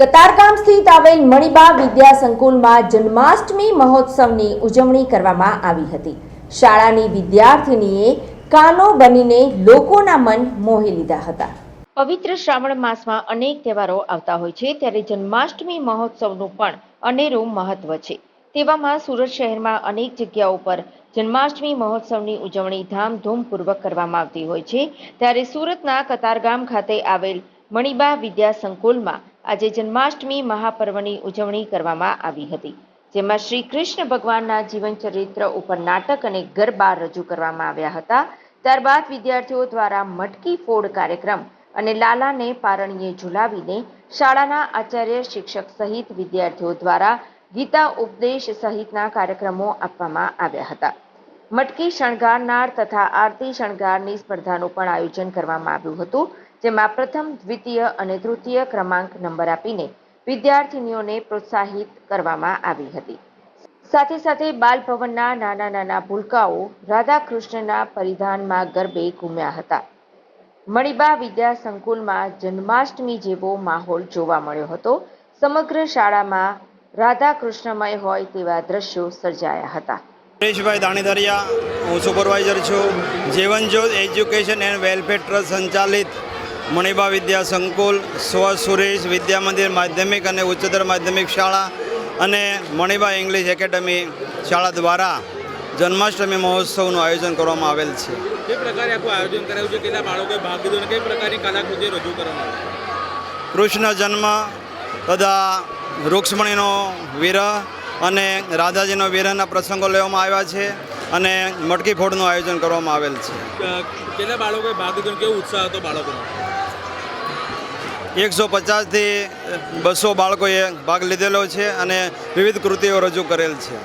કતારગામ સ્થિત આવેલ મણિબા વિદ્યા સંકુલમાં જન્માષ્ટમી મહોત્સવની ઉજવણી કરવામાં આવી હતી. શાળાની વિદ્યાર્થિનીએ કાનો બનીને લોકોના મન મોહી લીધા હતા. પવિત્ર શ્રાવણ માસમાં અનેક તહેવારો આવતા હોય છે, ત્યારે જન્માષ્ટમી મહોત્સવનું પણ અનેરું મહત્વ છે. તેવામાં સુરત શહેરમાં અનેક જગ્યાઓ પર જન્માષ્ટમી મહોત્સવની ઉજવણી ધામધૂમપૂર્વક કરવામાં આવતી હોય છે, ત્યારે સુરતના કતારગામ ખાતે આવેલ મણિબા વિદ્યા સંકુલમાં આજે જન્માષ્ટમી મહાપર્વની ઉજવણી કરવામાં આવી હતી, જેમાં શ્રી કૃષ્ણ ભગવાનના જીવન ચરિત્ર ઉપર નાટક અને ગરબા રજૂ કરવામાં આવ્યા હતા. ત્યારબાદ વિદ્યાર્થીઓ દ્વારા મટકી ફોડ કાર્યક્રમ અને લાલાને પારણીએ ઝુલાવીને શાળાના આચાર્ય શિક્ષક સહિત વિદ્યાર્થીઓ દ્વારા ગીતા ઉપદેશ સહિતના કાર્યક્રમો આપવામાં આવ્યા હતા. મટકી શણગારનાર તથા આરતી શણગારની સ્પર્ધાનું પણ આયોજન કરવામાં આવ્યું હતું. જેમાં પ્રથમ, દ્વિતીય અને તૃતીય ક્રમાંક નંબર આપીને વિદ્યાર્થિનીઓને પ્રોત્સાહિત કરવામાં આવી હતી. સાથે સાથે બાલભવનના નાના નાના ભૂલકાઓ રાધાકૃષ્ણના પરિધાનમાં ગરબે ઘૂમ્યા હતા. મણિબા વિદ્યા સંકુલમાં જન્માષ્ટમી જેવો માહોલ જોવા મળ્યો હતો. સમગ્ર શાળામાં રાધાકૃષ્ણમય હોય તેવા દ્રશ્યો સર્જાયા હતા. સુરેશભાઈ દાણીધરિયા, હું સુપરવાઇઝર છું. Jivanjyot education and welfare trust સંચાલિત મણિબા વિદ્યા સંકુલ સ્વ સુરેશ વિદ્યા મંદિર માધ્યમિક અને ઉચ્ચતર માધ્યમિક શાળા અને મણિબા ઇંગ્લિશ એકેડમી શાળા દ્વારા જન્માષ્ટમી મહોત્સવનું આયોજન કરવામાં આવેલ છે. કઈ પ્રકારે આખું આયોજન કરાયું છે? કેટલા બાળકોએ ભાગ લીધો અને કઈ પ્રકારની કલાકૃતિ રજૂ કરવામાં આવી? કૃષ્ણ જન્મ તથા રૂક્ષ્મણીનો વિરહ અને રાધાજીનો વિરહના પ્રસંગો લેવામાં આવ્યા છે અને મટકી ફોડનું આયોજન કરવામાં આવેલ છે. કેટલા બાળકોએ ભાગ લીધો કેવો ઉત્સાહ હતો બાળકોનો? એકસો પચાસથી બસો બાળકોએ ભાગ લીધેલો છે અને વિવિધ કૃતિઓ રજૂ કરેલ છે.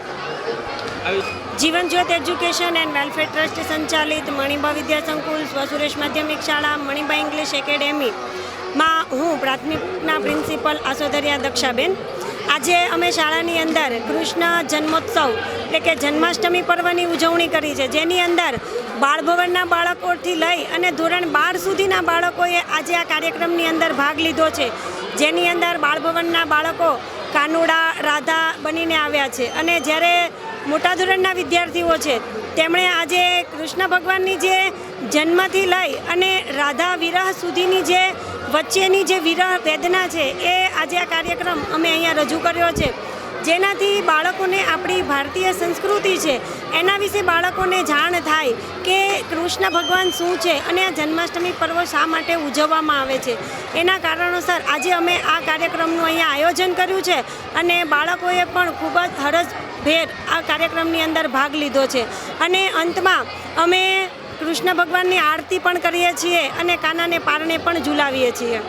જીવન જ્યોત એજ્યુકેશન એન્ડ વેલફેર ટ્રસ્ટ સંચાલિત મણિબા વિદ્યા સંકુલ સ્વસુરેશ માધ્યમિક શાળા, મણિબા ઇંગ્લિશ એકેડેમી માં હું પ્રાથમિકના પ્રિન્સિપલ આસોદરિયા દક્ષાબેન આજે અમે શાળાની અંદર કૃષ્ણ જન્મોત્સવ એટલે કે જન્માષ્ટમી પર્વની ઉજવણી કરી છે, જેની અંદર બાળભવનના બાળકોથી લઈ અને ધોરણ બાર સુધીના બાળકોએ આજે આ કાર્યક્રમની અંદર ભાગ લીધો છે, જેની અંદર બાળભવનના બાળકો કાનુડા, રાધા બનીને આવ્યા છે. અને જ્યારે મોટા ધોરણના વિદ્યાર્થીઓ છે, તેમણે આજે કૃષ્ણ ભગવાનની જે જન્મથી લઈ અને રાધા વિરહ સુધીની જે વચ્ચેની જે વિરહ વેદના છે, એ આજે આ કાર્યક્રમ અમે અહીંયા રજૂ કર્યો છે. જેનાથી બાળકોને આપણી ભારતીય સંસ્કૃતિ છે, એના વિશે બાળકોને જાણ થાય કે કૃષ્ણ ભગવાન શું છે અને આ જન્માષ્ટમી પર્વ શા માટે ઉજવવામાં આવે છે. એના કારણોસર આજે અમે આ કાર્યક્રમનું અહીંયા આયોજન કર્યું છે અને બાળકોએ પણ ખૂબ જ હરસભેર આ કાર્યક્રમની અંદર ભાગ લીધો છે. અને અંતમાં અમે કૃષ્ણ ભગવાનની આરતી પણ કરીએ છીએ અને કાનાને પારણે પણ ઝુલાવીએ છીએ.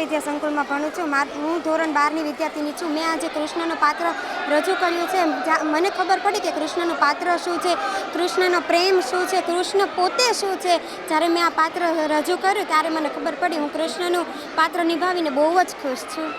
વિદ્યા સંકુલમાં ભણું છું. હું ધોરણ બારની વિદ્યાર્થીની છું. મેં આજે કૃષ્ણનું પાત્ર રજૂ કર્યું છે. મને ખબર પડી કે કૃષ્ણનું પાત્ર શું છે, કૃષ્ણનો પ્રેમ શું છે, કૃષ્ણ પોતે શું છે. જ્યારે મેં આ પાત્ર રજૂ કર્યું ત્યારે મને ખબર પડી હું કૃષ્ણનું પાત્ર નિભાવીને બહુ જ ખુશ છું.